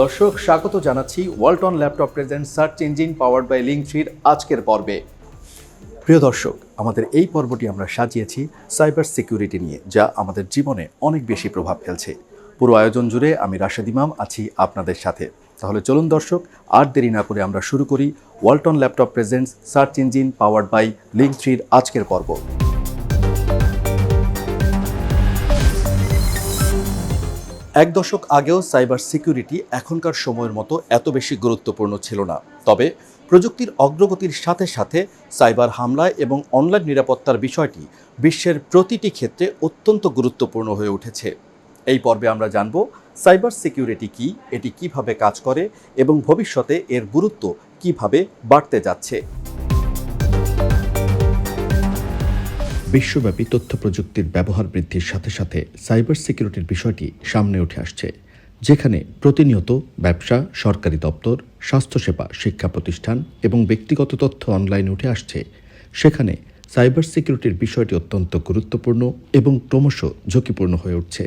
দর্শক, স্বাগত জানাচ্ছি Walton laptop present search engine powered by link থ্রির আজকের পর্বে। প্রিয় দর্শক, আমাদের এই পর্বটি আমরা সাজিয়েছি সাইবার সিকিউরিটি নিয়ে, যা আমাদের জীবনে অনেক বেশি প্রভাব ফেলছে। পুরো আয়োজন জুড়ে আমি রাশেদ ইমাম আছি আপনাদের সাথে। তাহলে চলুন দর্শক, আর দেরি না করে আমরা শুরু করি Walton laptop presents search engine powered by link থ্রির আজকের পর্ব। এক দশক আগেও সাইবার সিকিউরিটি এখনকার সময়ের মতো এত বেশি গুরুত্বপূর্ণ ছিল না। তবে প্রযুক্তির অগ্রগতির সাথে সাথে সাইবার হামলায় এবং অনলাইন নিরাপত্তার বিষয়টি বিশ্বের প্রতিটি ক্ষেত্রে অত্যন্ত গুরুত্বপূর্ণ হয়ে উঠেছে। এই পর্বে আমরা জানব সাইবার সিকিউরিটি কি, এটি কীভাবে কাজ করে এবং ভবিষ্যতে এর গুরুত্ব কীভাবে বাড়তে যাচ্ছে। বিশ্বব্যাপী তথ্য প্রযুক্তির ব্যবহার বৃদ্ধির সাথে সাথে সাইবার সিকিউরিটির বিষয়টি সামনে উঠে আসছে, যেখানে প্রতিনিয়ত ব্যবসা, সরকারি দপ্তর, স্বাস্থ্যসেবা, শিক্ষা প্রতিষ্ঠান এবং ব্যক্তিগত তথ্য অনলাইনে উঠে আসছে। সেখানে সাইবার সিকিউরিটির বিষয়টি অত্যন্ত গুরুত্বপূর্ণ এবং ক্রমশ ঝুঁকিপূর্ণ হয়ে উঠছে।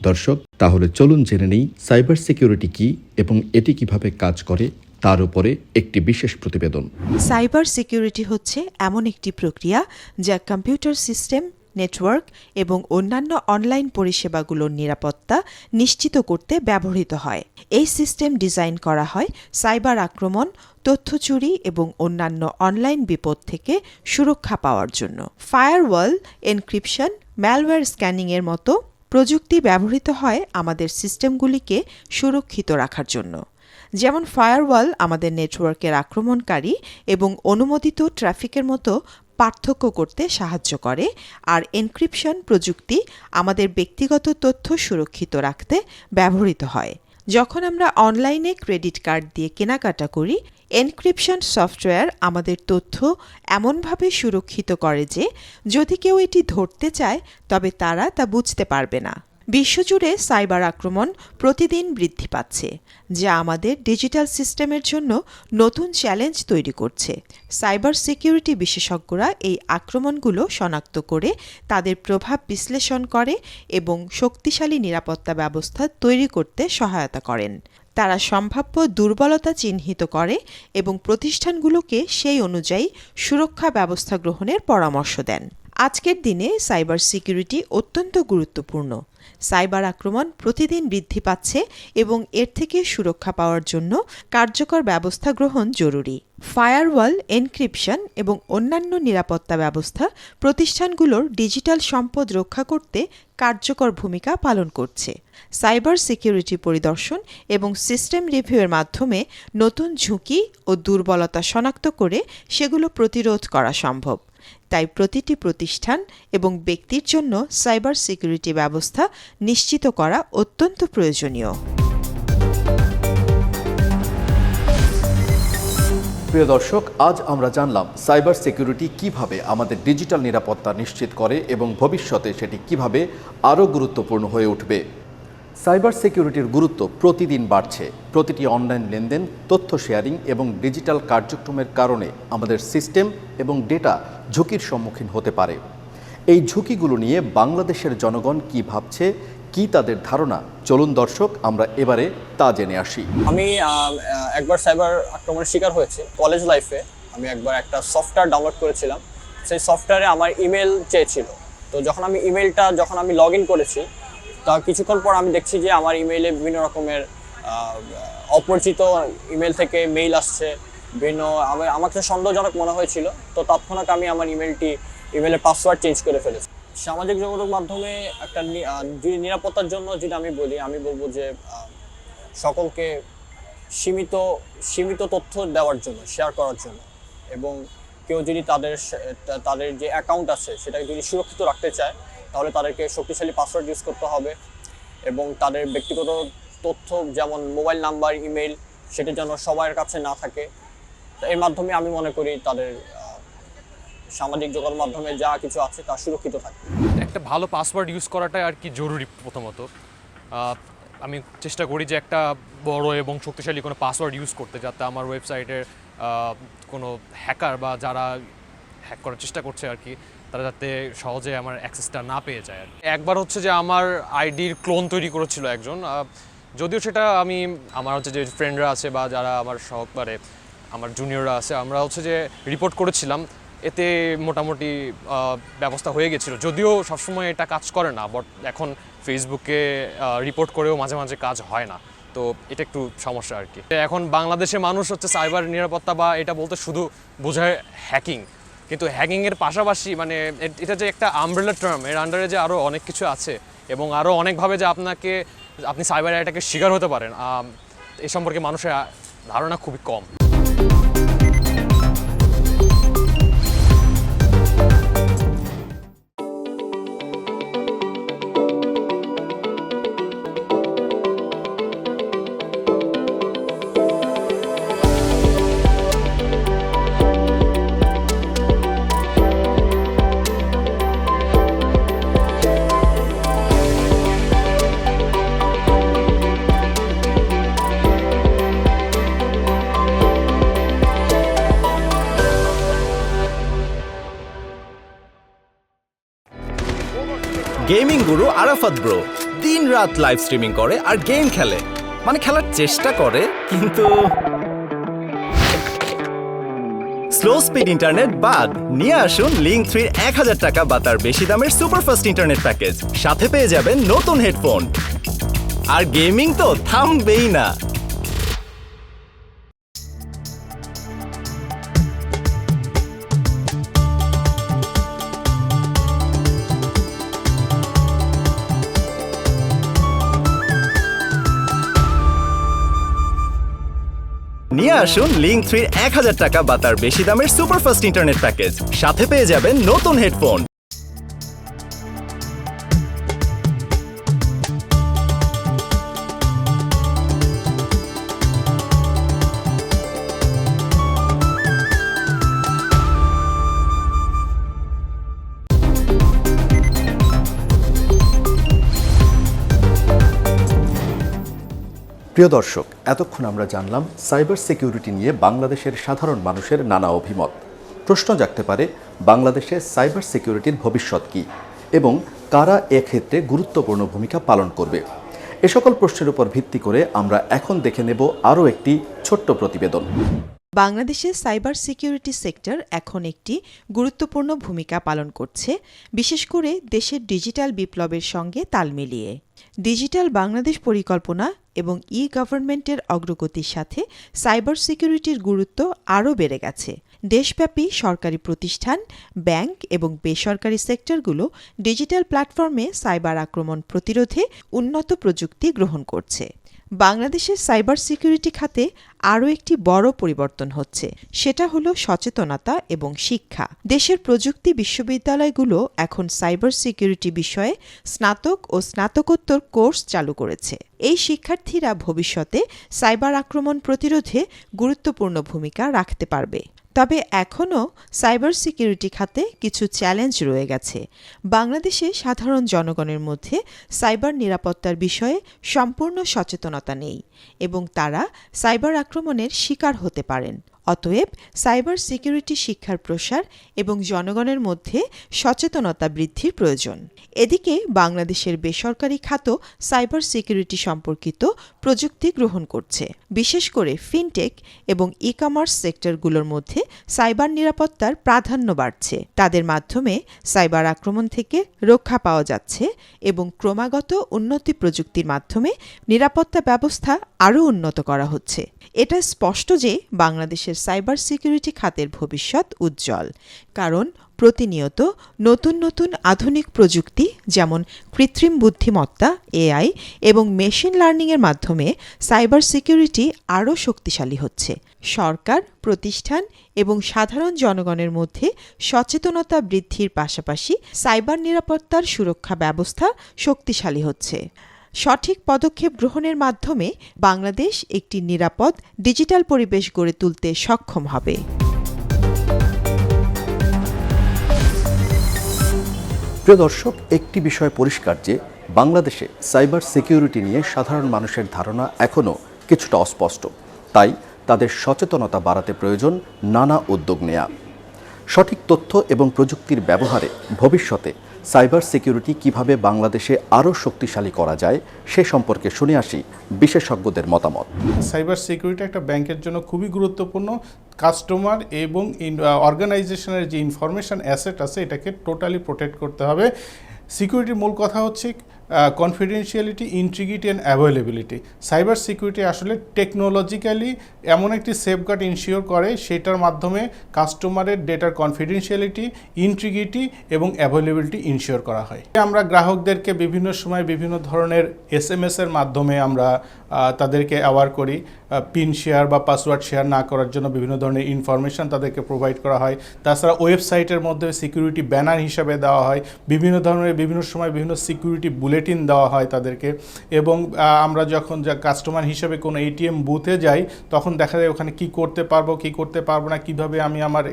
দর্শক, তাহলে চলুন জেনে নেই সাইবার সিকিউরিটি কি এবং এটি কীভাবে কাজ করে তার উপরে একটি বিশেষ প্রতিবেদন। সাইবার সিকিউরিটি হচ্ছে এমন একটি প্রক্রিয়া যা কম্পিউটার সিস্টেম, নেটওয়ার্ক এবং অন্যান্য অনলাইন পরিষেবাগুলোর নিরাপত্তা নিশ্চিত করতে ব্যবহৃত হয়। এই সিস্টেম ডিজাইন করা হয় সাইবার আক্রমণ, তথ্য চুরি এবং অন্যান্য অনলাইন বিপদ থেকে সুরক্ষা পাওয়ার জন্য। ফায়ারওয়াল এনক্রিপশন ম্যালওয়্যার স্ক্যানিংয়ের মতো প্রযুক্তি ব্যবহৃত হয় আমাদের সিস্টেমগুলিকে সুরক্ষিত রাখার জন্য। যেমন ফায়ারওয়াল আমাদের নেটওয়ার্কের আক্রমণকারী এবং অনুমোদিত ট্রাফিকের মতো পার্থক্য করতে সাহায্য করে, আর এনক্রিপশন প্রযুক্তি আমাদের ব্যক্তিগত তথ্য সুরক্ষিত রাখতে ব্যবহৃত হয়। যখন আমরা অনলাইনে ক্রেডিট কার্ড দিয়ে কেনাকাটা করি, এনক্রিপশন সফটওয়্যার আমাদের তথ্য এমনভাবে সুরক্ষিত করে যে, যদি কেউ এটি ধরতে চায়, তবে তারা তা বুঝতে পারবে না। বিশ্বজুড়ে সাইবার আক্রমণ প্রতিদিন বৃদ্ধি পাচ্ছে, যা আমাদের ডিজিটাল সিস্টেমের জন্য নতুন চ্যালেঞ্জ তৈরি করছে। সাইবার সিকিউরিটি বিশেষজ্ঞরা এই আক্রমণগুলো শনাক্ত করে তাদের প্রভাব বিশ্লেষণ করে এবং শক্তিশালী নিরাপত্তা ব্যবস্থা তৈরি করতে সহায়তা করেন। তারা সম্ভাব্য দুর্বলতা চিহ্নিত করে এবং প্রতিষ্ঠানগুলোকে সেই অনুযায়ী সুরক্ষা ব্যবস্থা গ্রহণের পরামর্শ দেন। আজকের দিনে সাইবার সিকিউরিটি অত্যন্ত গুরুত্বপূর্ণ। সাইবার আক্রমণ প্রতিদিন বৃদ্ধি পাচ্ছে এবং এর থেকে সুরক্ষা পাওয়ার জন্য কার্যকর ব্যবস্থা গ্রহণ জরুরি। ফায়ারওয়াল, এনক্রিপশন এবং অন্যান্য নিরাপত্তা ব্যবস্থা প্রতিষ্ঠানগুলোর ডিজিটাল সম্পদ রক্ষা করতে কার্যকর ভূমিকা পালন করছে। সাইবার সিকিউরিটি পরিদর্শন এবং সিস্টেম রিভিউয়ের মাধ্যমে নতুন ঝুঁকি ও দুর্বলতা শনাক্ত করে সেগুলো প্রতিরোধ করা সম্ভব। তাই প্রতিটি প্রতিষ্ঠান এবং ব্যক্তির জন্য সাইবার সিকিউরিটি ব্যবস্থা নিশ্চিত করা অত্যন্ত প্রয়োজনীয়। প্রিয় দর্শক, আজ আমরা জানলাম সাইবার সিকিউরিটি কীভাবে আমাদের ডিজিটাল নিরাপত্তা নিশ্চিত করে এবং ভবিষ্যতে সেটি কীভাবে আরও গুরুত্বপূর্ণ হয়ে উঠবে। সাইবার সিকিউরিটির গুরুত্ব প্রতিদিন বাড়ছে। প্রতিটি অনলাইন লেনদেন, তথ্য শেয়ারিং এবং ডিজিটাল কার্যক্রমের কারণে আমাদের সিস্টেম এবং ডেটা ঝুঁকির সম্মুখীন হতে পারে। এই ঝুঁকিগুলো নিয়ে বাংলাদেশের জনগণ কি ভাবছে, কি তাদের ধারণা, চলুন দর্শক, আমরা এবারে তা জেনে আসি। আমি একবার সাইবার আক্রমণের শিকার হয়েছি কলেজ লাইফে। আমি একবার একটা সফটওয়্যার ডাউনলোড করেছিলাম। সেই সফটওয়্যারে আমার ইমেল চেয়েছিল। তো যখন আমি ইমেলটা, যখন আমি লগ ইন করেছি তা কিছুক্ষণ পর আমি দেখছি যে আমার ইমেইলে বিভিন্ন রকমের অপরিচিত ইমেল থেকে মেইল আসছে। বিভিন্ন আমি আমাকে সন্দেহজনক মনে হয়েছিল। তো তৎক্ষণাৎ আমি আমার ইমেলটি ইমেলের পাসওয়ার্ড চেঞ্জ করে ফেলেছি। সামাজিক যোগাযোগ মাধ্যমে একটা যদি নিরাপত্তার জন্য যদি আমি বলি, আমি বলব যে সকলকে সীমিত সীমিত তথ্য দেওয়ার জন্য শেয়ার করার জন্য। এবং কেউ যদি তাদের তাদের যে অ্যাকাউন্ট আছে, সেটাকে যদি সুরক্ষিত রাখতে চায় তাহলে তাদেরকে শক্তিশালী পাসওয়ার্ড ইউজ করতে হবে এবং তাদের ব্যক্তিগত তথ্য যেমন মোবাইল নাম্বার ইমেল সেটা যেন সবার কাছে না থাকে। এর মাধ্যমে আমি মনে করি তাদের সামাজিক যোগাযোগ মাধ্যমে যা কিছু আছে তা সুরক্ষিত থাকে। একটা ভালো পাসওয়ার্ড ইউজ করাটাই আর কি জরুরি প্রথমত। আমি চেষ্টা করি যে একটা বড় এবং শক্তিশালী কোনো পাসওয়ার্ড ইউজ করতে, যাতে আমার ওয়েবসাইটের কোনো হ্যাকার বা যারা হ্যাক করার চেষ্টা করছে আর কি তারা যাতে সহজে আমার অ্যাক্সেসটা না পেয়ে যায় একবার হচ্ছে যে আমার আইডির ক্লোন তৈরি করেছিল একজন যদিও সেটা আমি, আমার হচ্ছে যে ফ্রেন্ডরা আছে বা যারা আমার সহ মানে আমার জুনিয়ররা আছে, আমরা হচ্ছে যে রিপোর্ট করেছিলাম, এতে মোটামুটি ব্যবস্থা হয়ে গেছিল। যদিও সবসময় এটা কাজ করে না বাট এখন ফেসবুকে রিপোর্ট করেও মাঝে মাঝে কাজ হয় না। তো এটা একটু সমস্যা আর কি। এখন বাংলাদেশে মানুষ হচ্ছে সাইবার নিরাপত্তা বা এটা বলতে শুধু বোঝায় হ্যাকিং কিন্তু হ্যাঙ্গিংয়ের পাশাপাশি মানে এটা যে একটা আমব্রেলা টার্ম এর আন্ডারে যে আরও অনেক কিছু আছে এবং আরও অনেকভাবে যে আপনাকে, আপনি সাইবার অ্যাটাকের শিকার হতে পারেন এ সম্পর্কে মানুষের ধারণা খুবই কম। গেমিং গুরু আরাফাত ব্রো। দিন রাত লাইভ স্ট্রিমিং করে আর গেম খেলে। মানে খেলার চেষ্টা করে, কিন্তু স্লো স্পিড ইন্টারনেট বাদ, নিয়ে আসুন লিঙ্ক থ্রির এক হাজার টাকা বা তার বেশি দামের সুপারফাস্ট ইন্টারনেট প্যাকেজ সাথে পেয়ে যাবেন নতুন হেডফোন আর গেমিং তো থামবেই না। নিয়ে আসুন লিঙ্ক থ্রির এক হাজার টাকা বা তার বেশি দামের সুপারফাস্ট ইন্টারনেট প্যাকেজ সাথে পেয়ে যাবেন নতুন হেডফোন প্রিয় দর্শক, এতক্ষণ আমরা জানলাম সাইবার সিকিউরিটি নিয়ে বাংলাদেশের সাধারণ মানুষের নানা অভিমত। প্রশ্ন জাগতে পারে, বাংলাদেশে সাইবার সিকিউরিটির ভবিষ্যৎ কী এবং কারা এক্ষেত্রে গুরুত্বপূর্ণ ভূমিকা পালন করবে? এ সকল প্রশ্নের উপর ভিত্তি করে আমরা এখন দেখে নেব আরও একটি ছোট্ট প্রতিবেদন। বাংলাদেশের সাইবার সিকিউরিটি সেক্টর এখন একটি গুরুত্বপূর্ণ ভূমিকা পালন করছে, বিশেষ করে দেশের ডিজিটাল বিপ্লবের সঙ্গে তাল মিলিয়ে। ডিজিটাল বাংলাদেশ পরিকল্পনা এবং ই গভর্নমেন্টের অগ্রগতির সাথে সাইবার সিকিউরিটির গুরুত্ব আরও বেড়ে গেছে। দেশব্যাপী সরকারি প্রতিষ্ঠান ব্যাংক এবং বেসরকারি সেক্টরগুলো ডিজিটাল প্ল্যাটফর্মে সাইবার আক্রমণ প্রতিরোধে উন্নত প্রযুক্তি গ্রহণ করছে। বাংলাদেশের সাইবার সিকিউরিটি খাতে আরও একটি বড় পরিবর্তন হচ্ছে। সেটা হলো সচেতনতা এবং শিক্ষা। দেশের প্রযুক্তি বিশ্ববিদ্যালয়গুলো এখন সাইবার সিকিউরিটি বিষয়ে স্নাতক ও স্নাতকোত্তর কোর্স চালু করেছে। এই শিক্ষার্থীরা ভবিষ্যতে সাইবার আক্রমণ প্রতিরোধে গুরুত্বপূর্ণ ভূমিকা রাখতে পারবে। তবে এখনও সাইবার সিকিউরিটি খাতে কিছু চ্যালেঞ্জ রয়ে গেছে। বাংলাদেশে সাধারণ জনগণের মধ্যে সাইবার নিরাপত্তার বিষয়ে সম্পূর্ণ সচেতনতা নেই এবং তারা সাইবার আক্রমণের শিকার হতে পারেন। অতএব সাইবার সিকিউরিটি শিক্ষার প্রসার এবং জনগণের মধ্যে সচেতনতা বৃদ্ধির প্রয়োজন। এদিকে বাংলাদেশের বেসরকারি খাত সাইবার সিকিউরিটি সম্পর্কিত প্রযুক্তি গ্রহণ করছে। বিশেষ করে ফিনটেক এবং ই কমার্স সেক্টরগুলোর মধ্যে সাইবার নিরাপত্তার প্রাধান্য বাড়ছে। তাদের মাধ্যমে সাইবার আক্রমণ থেকে রক্ষা পাওয়া যাচ্ছে এবং ক্রমাগত উন্নতি প্রযুক্তির মাধ্যমে নিরাপত্তা ব্যবস্থা আরও উন্নত করা হচ্ছে। এটা স্পষ্ট যে বাংলাদেশের সাইবার সিকিউরিটি খাতের ভবিষ্যৎ উজ্জ্বল। কারণ প্রতিনিয়ত নতুন নতুন আধুনিক প্রযুক্তি যেমন কৃত্রিম বুদ্ধিমত্তা, এআই এবং মেশিন লার্নিংয়ের মাধ্যমে সাইবার সিকিউরিটি আরও শক্তিশালী হচ্ছে। সরকার, প্রতিষ্ঠান এবং সাধারণ জনগণের মধ্যে সচেতনতা বৃদ্ধির পাশাপাশি সাইবার নিরাপত্তার সুরক্ষা ব্যবস্থা শক্তিশালী হচ্ছে। সঠিক পদক্ষেপ গ্রহণের মাধ্যমে বাংলাদেশ একটি নিরাপদ ডিজিটাল পরিবেশ গড়ে তুলতে সক্ষম হবে। প্রিয় দর্শক, একটি বিষয় পরিষ্কার যে বাংলাদেশে সাইবার সিকিউরিটি নিয়ে সাধারণ মানুষের ধারণা এখনও কিছুটা অস্পষ্ট। তাই তাদের সচেতনতা বাড়াতে প্রয়োজন নানা উদ্যোগ নেয়া। সঠিক তথ্য এবং প্রযুক্তির ব্যবহারে ভবিষ্যতে সাইবার সিকিউরিটি কীভাবে বাংলাদেশে আরও শক্তিশালী করা যায়, সে সম্পর্কে শুনে আসি বিশেষজ্ঞদের মতামত। সাইবার সিকিউরিটি একটা ব্যাংকের জন্য খুবই গুরুত্বপূর্ণ। কাস্টমার এবং অর্গানাইজেশনের যে ইনফরমেশান অ্যাসেট আছে, এটাকে টোটালি প্রোটেক্ট করতে হবে। সিকিউরিটির মূল কথা হচ্ছে confidentiality integrity and availability cyber security আসলে টেকনোলজিক্যালি এমন একটি সেফগার্ড ইনশিওর করে, সেটার মাধ্যমে কাস্টমারের ডেটার কনফিডেন্সিয়ালিটি ইন্টিগ্রিটি এবং অ্যাভেলেবিলিটি ইনশিওর করা হয়। আমরা গ্রাহকদেরকে বিভিন্ন সময় বিভিন্ন ধরনের এস এম এর মাধ্যমে আমরা তাদেরকে অ্যাওয়ার করি। পিন শেয়ার বা পাসওয়ার্ড শেয়ার না করার জন্য বিভিন্ন ধরনের ইনফরমেশন তাদেরকে প্রোভাইড করা হয়। তাছাড়া ওয়েবসাইটের মধ্যে সিকিউরিটি ব্যানার হিসাবে দেওয়া হয়। বিভিন্ন ধরনের বিভিন্ন সময় বিভিন্ন সিকিউরিটি বুলেটিন দেওয়া হয় তাদেরকে। এবং আমরা যখন যা কাস্টমার হিসেবে কোনো এটিএম বুথে যাই, তখন দেখা যায় ওখানে কি করতে পারব, কি করতে পারব না, কীভাবে আমি আমার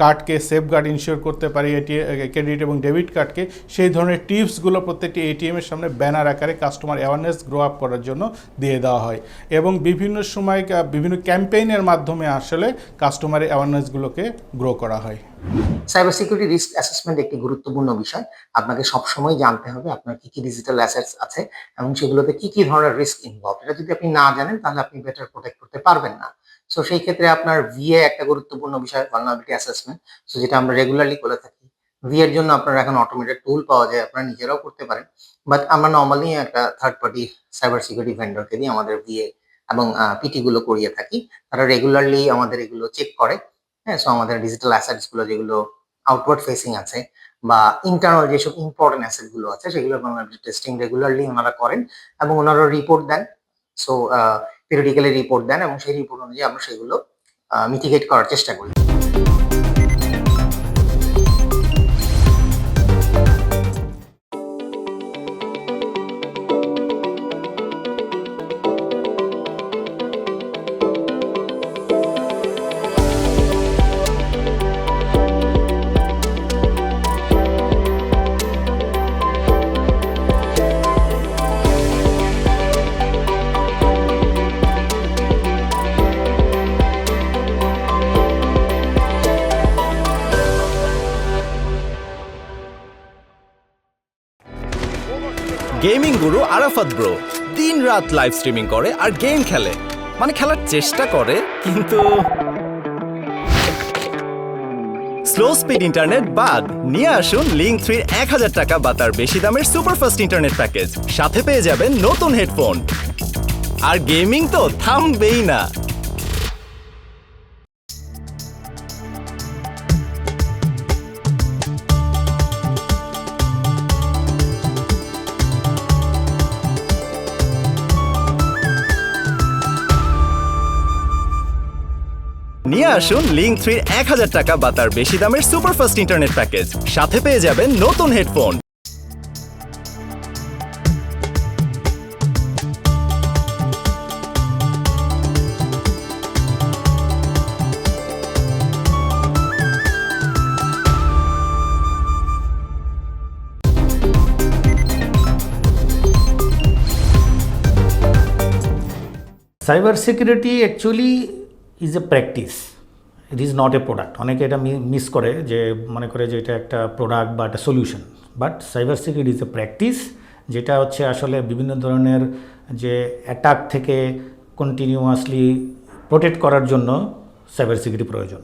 কার্ডকে সেফগার্ড ইনশিওর করতে পারি এটিএম ক্রেডিট এবং ডেবিট কার্ডকে সেই ধরনের টিপসগুলো প্রত্যেকটি এটিএমের সামনে ব্যানার আকারে কাস্টমার অ্যাওয়ারনেস গ্রো আপ করার জন্য দিয়ে দেওয়া হয়। এবং বিভিন্ন সময় বিভিন্ন ক্যাম্পেইনের মাধ্যমে আসলে কাস্টমারের অ্যাওয়ারনেসগুলোকে গ্রো করা হয়। সাইবার সিকিউরিটি রিস্ক অ্যাসেসমেন্ট একটি গুরুত্বপূর্ণ বিষয়। আপনাকে সবসময় জানতে হবে আপনার কি কি ডিজিটাল অ্যাসেটস আছে এবং সেগুলোতে কি কি ধরনের রিস্ক ইনভলভ এটা যদি আপনি না জানেন, তাহলে আপনি বেটার প্রোটেক্ট করতে পারবেন না। সো সেই ক্ষেত্রে আপনার ভিএ একটা গুরুত্বপূর্ণ বিষয় ভালনাবিলিটি অ্যাসেসমেন্ট সো যেটা আমরা রেগুলারলি করে থাকি। ভিএ এর জন্য আপনার এখন অটোমেটেড টুল পাওয়া যায়, আপনারা নিজেরাও করতে পারেন। বাট আমরা নর্মালি একটা থার্ড পার্টি সাইবার সিকিউরিটি ভেন্ডরকে দিয়ে আমাদের ভিএ এবং পিটি গুলো করিয়ে থাকি। তারা রেগুলারলি আমাদের এগুলো চেক করে। হ্যাঁ সো আমাদের ডিজিটাল অ্যাসেটসগুলো যেগুলো আউটওয়ার্ড ফেসিং আছে বা ইন্টারনাল যেসব ইম্পর্টেন্ট অ্যাসেটগুলো আছে, সেগুলো টেস্টিং রেগুলারলি ওনারা করেন এবং ওনারা রিপোর্ট দেন। সো পিরিয়ডিক্যালি রিপোর্ট দেন এবং সেই রিপোর্ট অনুযায়ী আমরা সেগুলো মিটিগেট করার চেষ্টা করি। গেমিং গুরু আরাফাত ব্রো। দিন রাত লাইভ স্ট্রিমিং করে আর গেম খেলে। মানে খেলার চেষ্টা করে, কিন্তু স্লো স্পিড ইন্টারনেট বাদ, নিয়ে আসুন লিঙ্ক থ্রির এক হাজার টাকা বা তার বেশি দামের সুপারফাস্ট ইন্টারনেট প্যাকেজ সাথে পেয়ে যাবেন নতুন হেডফোন আর গেমিং তো থামবেই না। আসুন লিঙ্ক থ্রির এক হাজার টাকা বা তার বেশি দামের সুপারফাস্ট ইন্টারনেট প্যাকেজ। সাথে পেয়ে যাবেন নতুন headphone. Cyber security actually is a practice it is not a product অনেকে এটা মিস করে যে, মনে করে যে এটা একটা প্রোডাক্ট বা একটা solution but cyber security is a practice যেটা হচ্ছে আসলে বিভিন্ন ধরনের যে অ্যাটাক থেকে কন্টিনিউয়াসলি প্রোটেক্ট করার জন্য সাইবার সিকিউরিটি প্রয়োজন।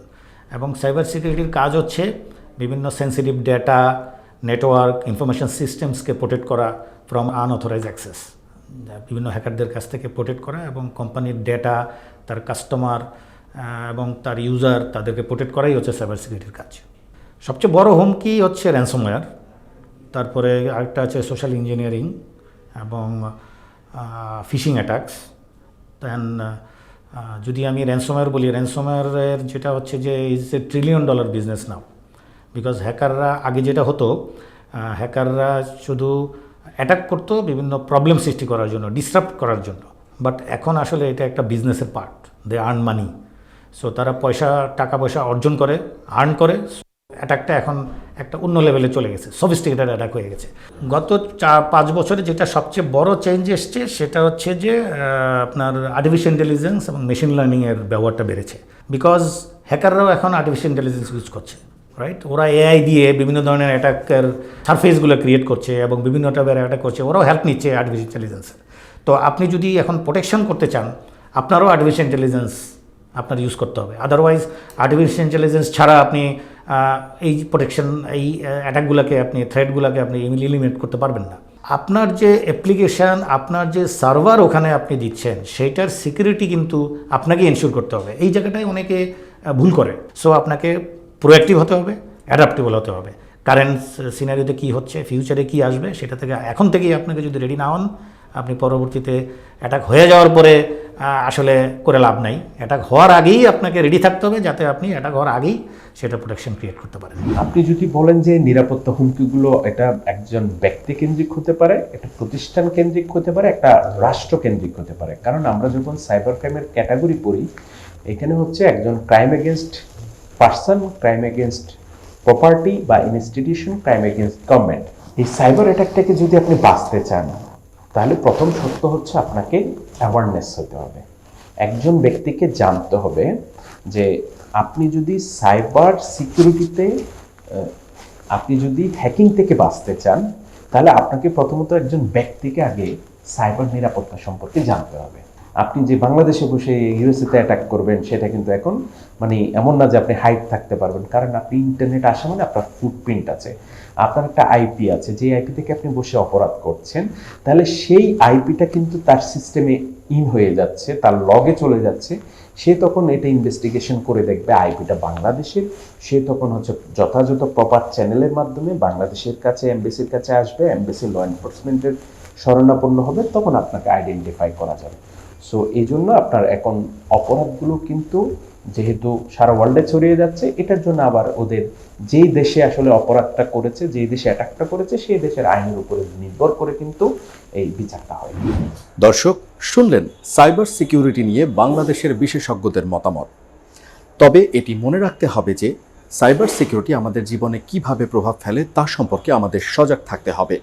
এবং সাইবার সিকিউরিটির কাজ হচ্ছে বিভিন্ন সেন্সিটিভ ডেটা নেটওয়ার্ক ইনফরমেশন সিস্টেমসকে প্রোটেক্ট করা ফ্রম আনঅথরাইজ অ্যাক্সেস বিভিন্ন হ্যাকারদের কাছ থেকে প্রোটেক্ট করা এবং কোম্পানির ডেটা তার কাস্টমার এবং তার ইউজার তাদেরকে প্রোটেক্ট করাই হচ্ছে সাইবার সিকিউরিটির কাজ। সবচেয়ে বড় হুমকি হচ্ছে র্যানসমওয়্যার তারপরে আরেকটা আছে সোশ্যাল ইঞ্জিনিয়ারিং এবং ফিশিং অ্যাটাকস দেন যদি আমি র্যানসমওয়্যার বলি র্যানসমওয়্যারের যেটা হচ্ছে যে is a trillion dollar business now because হ্যাকাররা আগে যেটা হতো হ্যাকাররা শুধু অ্যাটাক করতো বিভিন্ন প্রবলেম সৃষ্টি করার জন্য ডিস্টার্ব করার জন্য। বাট এখন আসলে এটা একটা বিজনেসের part they earn money so তারা পয়সা, টাকা পয়সা অর্জন করে আর্ন করে অ্যাটাকটা এখন একটা অন্য লেভেলে চলে গেছে সফিস্টিকেটেড অ্যাটাক হয়ে গেছে। গত চার, পাঁচ বছরে যেটা সবচেয়ে বড় চেঞ্জ এসছে, সেটা হচ্ছে যে আপনার আর্টিফিশিয়াল ইন্টেলিজেন্স এবং মেশিন লার্নিংয়ের ব্যবহারটা বেড়েছে। বিকজ হ্যাকাররাও এখন আর্টিফিশিয়াল ইন্টেলিজেন্স ইউজ করছে রাইট ওরা এআই দিয়ে বিভিন্ন ধরনের অ্যাটাকের সারফেসগুলো ক্রিয়েট করছে এবং বিভিন্ন টাইপের অ্যাটাক করছে, ওরাও হেল্প নিচ্ছে আর্টিফিশিয়াল ইন্টেলিজেন্সের তো আপনি যদি এখন প্রোটেকশন করতে চান, আপনারও আর্টিফিশিয়াল ইন্টেলিজেন্স আপনার ইউজ করতে হবে। আদারওয়াইজ আর্টিফিশিয়াল ইন্টেলিজেন্স ছাড়া আপনি এই প্রোটেকশন এই অ্যাটাকগুলোকে আপনি থ্রেডগুলোকে আপনি এলিমিনেট করতে পারবেন না। আপনার যে অ্যাপ্লিকেশান আপনার যে সার্ভার ওখানে আপনি দিচ্ছেন, সেইটার সিকিউরিটি কিন্তু আপনাকে এনশিওর করতে হবে। এই জায়গাটায় অনেকে ভুল করে। সো আপনাকে প্রোঅ্যাক্টিভ হতে হবে অ্যাডাপ্টেবল হতে হবে। কারেন্ট সিনারিতে কী হচ্ছে ফিউচারে কী আসবে, সেটা থেকে, এখন থেকেই আপনাকে যদি রেডি না হন আপনি পরবর্তীতে অ্যাটাক হয়ে যাওয়ার পরে আসলে করে লাভ নাই। অ্যাটাক হওয়ার আগেই আপনাকে রেডি থাকতে হবে যাতে আপনি অ্যাটাক হওয়ার আগেই সেটা প্রোটেকশন ক্রিয়েট করতে পারেন। আপনি যদি বলেন যে নিরাপত্তা হুমকিগুলো এটা একজন ব্যক্তি কেন্দ্রিক হতে পারে একটা প্রতিষ্ঠান কেন্দ্রিক হতে পারে, একটা রাষ্ট্র কেন্দ্রিক হতে পারে। কারণ আমরা যখন সাইবার ক্রাইমের ক্যাটাগরি পড়ি, এখানে হচ্ছে একজন crime against person crime against property বা ইনস্টিটিউশন ক্রাইম এগেনস্ট গভর্নমেন্ট এই সাইবার অ্যাটাকটাকে যদি আপনি বাঁচতে চান তাহলে প্রথম সত্য হচ্ছে আপনাকে অ্যাওয়ারনেস হতে হবে। একজন ব্যক্তিকে জানতে হবে যে আপনি যদি সাইবার সিকিউরিটিতে আপনি যদি হ্যাকিং থেকে বাঁচতে চান, তাহলে আপনাকে প্রথমত একজন ব্যক্তিকে আগে সাইবার নিরাপত্তা সম্পর্কে জানতে হবে। আপনি যে বাংলাদেশে বসে ইউএসএতে অ্যাটাক করবেন, সেটা কিন্তু এখন মানে এমন না যে আপনি হাইট থাকতে পারবেন। কারণ আপনি ইন্টারনেট আসা মানে আপনার ফুটপ্রিন্ট আছে। আপনার একটা আইপি আছে, যে আইপি থেকে আপনি বসে অপরাধ করছেন, তাহলে সেই আইপিটা কিন্তু তার সিস্টেমে ইন হয়ে যাচ্ছে, তার লগে চলে যাচ্ছে। সে তখন এটা ইনভেস্টিগেশন করে দেখবে আইপিটা বাংলাদেশের সে তখন হচ্ছে যথাযথ প্রপার চ্যানেলের মাধ্যমে বাংলাদেশের কাছে এমবেসির কাছে আসবে এমবেসি ল এনফোর্সমেন্টের শরণাপন্ন হবে, তখন আপনাকে আইডেন্টিফাই করা যাবে। সো এই জন্য আপনার এখন অপরাধগুলো কিন্তু যেহেতু সারা ওয়ার্ল্ডে ছড়িয়ে যাচ্ছে, এটার জন্য আবার ওদের যেই দেশে আসলে অপরাধটা করেছে, যেই দেশে অ্যাটাকটা করেছে, সেই দেশের আইনের উপরে নির্ভর করে কিন্তু এই বিচারটা হয়। দর্শক, শুনলেন সাইবার সিকিউরিটি নিয়ে বাংলাদেশের বিশেষজ্ঞদের মতামত। তবে এটি মনে রাখতে হবে যে সাইবার সিকিউরিটি আমাদের জীবনে কীভাবে প্রভাব ফেলে তা সম্পর্কে আমাদের সজাগ থাকতে হবে।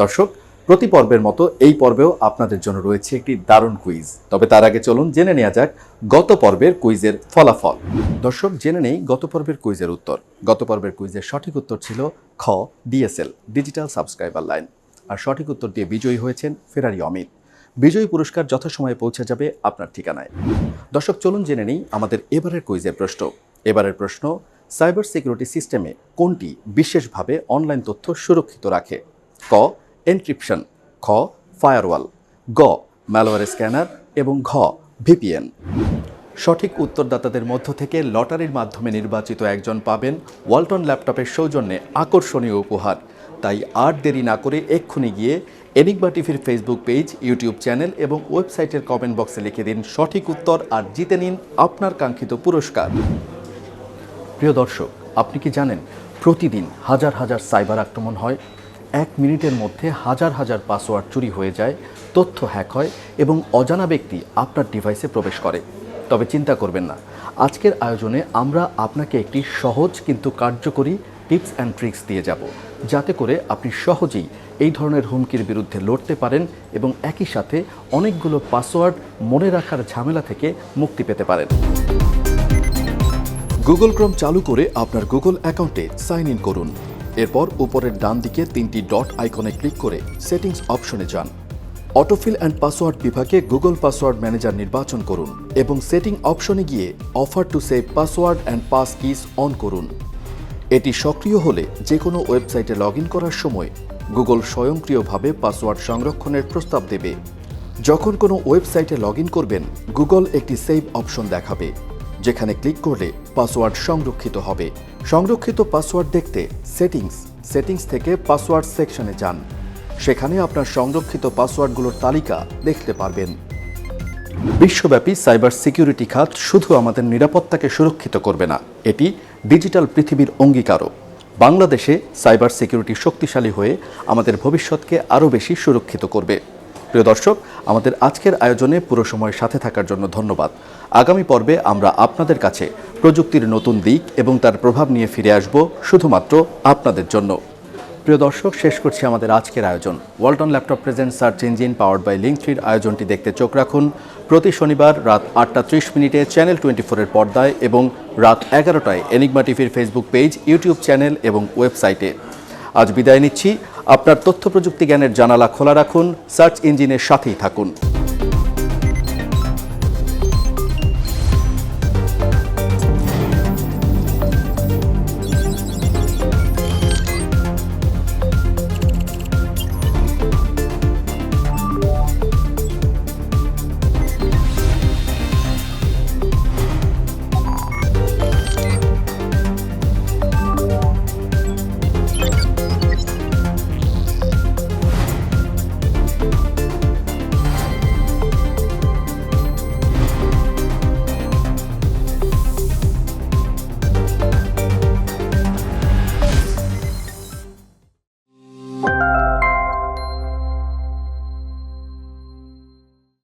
দর্শক প্রতি পর্বের মতো এই পর্বেও আপনাদের জন্য রয়েছে একটি দারুণ কুইজ তবে তার আগে চলুন জেনে নেওয়া যাক গত পর্বের কুইজের ফলাফল। দর্শক, জেনে নেই গত পর্বের কুইজের উত্তর। গত পর্বের কুইজের সঠিক উত্তর ছিল খ ডিএসএল ডিজিটাল সাবস্ক্রাইবার লাইন আর সঠিক উত্তর দিয়ে বিজয়ী হয়েছেন ফেরারি অমিত। বিজয়ী পুরস্কার যথাসময়ে পৌঁছে যাবে আপনার ঠিকানায়। দর্শক, চলুন জেনে নিই আমাদের এবারের কুইজের প্রশ্ন। এবারের প্রশ্ন সাইবার সিকিউরিটি সিস্টেমে কোনটি বিশেষভাবে অনলাইন তথ্য সুরক্ষিত রাখে? ক এনক্রিপশন, খ, ফায়ারওয়াল, গ ম্যালওয়্যার স্ক্যানার এবং ঘ, ভিপিএন। সঠিক উত্তরদাতাদের মধ্য থেকে লটারির মাধ্যমে নির্বাচিত একজন পাবেন ওয়ালটন ল্যাপটপের সৌজন্যে আকর্ষণীয় উপহার। তাই আর দেরি না করে এক্ষুনি গিয়ে এনিকবা টিভির ফেসবুক পেজ, ইউটিউব চ্যানেল এবং ওয়েবসাইটের কমেন্ট বক্সে লিখে দিন সঠিক উত্তর আর জিতে নিন আপনার কাঙ্ক্ষিত পুরস্কার। প্রিয় দর্শক, আপনি কি জানেন, প্রতিদিন হাজার হাজার সাইবার আক্রমণ হয় এক মিনিটের মধ্যে হাজার হাজার পাসওয়ার্ড চুরি হয়ে যায়, তথ্য হ্যাক হয় এবং অজানা ব্যক্তি আপনার ডিভাইসে প্রবেশ করে। তবে চিন্তা করবেন না। আজকের আয়োজনে আমরা আপনাকে একটি সহজ কিন্তু কার্যকরী টিপস অ্যান্ড ট্রিক্স দিয়ে যাব, যাতে করে আপনি সহজেই এই ধরনের হুমকির বিরুদ্ধে লড়তে পারেন এবং একই সাথে অনেকগুলো পাসওয়ার্ড মনে রাখার ঝামেলা থেকে মুক্তি পেতে পারেন। গুগল ক্রম চালু করে আপনার গুগল অ্যাকাউন্টে সাইন ইন করুন। এরপর উপরের ডান দিকে তিনটি ডট আইকনে ক্লিক করে সেটিংস অপশনে যান। অটোফিল অ্যান্ড পাসওয়ার্ড বিভাগে গুগল পাসওয়ার্ড ম্যানেজার নির্বাচন করুন এবং সেটিং অপশনে গিয়ে offer to save password and passkeys on করুন। এটি সক্রিয় হলে যে কোনো ওয়েবসাইটে লগ করার সময় গুগল স্বয়ংক্রিয়ভাবে পাসওয়ার্ড সংরক্ষণের প্রস্তাব দেবে। যখন কোনো ওয়েবসাইটে লগ করবেন, গুগল একটি সেভ অপশন দেখাবে। যেখানে ক্লিক করলে পাসওয়ার্ড সংরক্ষিত হবে। সংরক্ষিত পাসওয়ার্ড দেখতে সেটিংস সেটিংস থেকে পাসওয়ার্ড সেকশনে যান। সেখানে আপনার সংরক্ষিত পাসওয়ার্ডগুলোর তালিকা দেখতে পারবেন। বিশ্বব্যাপী সাইবার সিকিউরিটি খাত শুধু আমাদের নিরাপত্তাকে সুরক্ষিত করবে না, এটি ডিজিটাল পৃথিবীর অঙ্গীকারও। বাংলাদেশে সাইবার সিকিউরিটি শক্তিশালী হয়ে আমাদের ভবিষ্যৎকে আরও বেশি সুরক্ষিত করবে। প্রিয় দর্শক, আমাদের আজকের আয়োজনে পুরো সময় সাথে থাকার জন্য ধন্যবাদ। আগামী পর্বে আমরা আপনাদের কাছে প্রযুক্তির নতুন দিক এবং তার প্রভাব নিয়ে ফিরে আসব শুধুমাত্র আপনাদের জন্য। প্রিয় দর্শক, শেষ করছি আমাদের আজকের আয়োজন। Walton laptop present search engine powered by link থ্রির আয়োজনটি দেখতে চোখ রাখুন। প্রতি শনিবার রাত আটটা ত্রিশ মিনিটে চ্যানেল টোয়েন্টি ফোরের পর্দায় এবং রাত এগারোটায় এনিগমা টিভির ফেসবুক পেজ ইউটিউব চ্যানেল এবং ওয়েবসাইটে আজ বিদায় নিচ্ছি। আপনার তথ্য প্রযুক্তি জ্ঞানের জানালা খোলা রাখুন। সার্চ ইঞ্জিনের সাথেই থাকুন।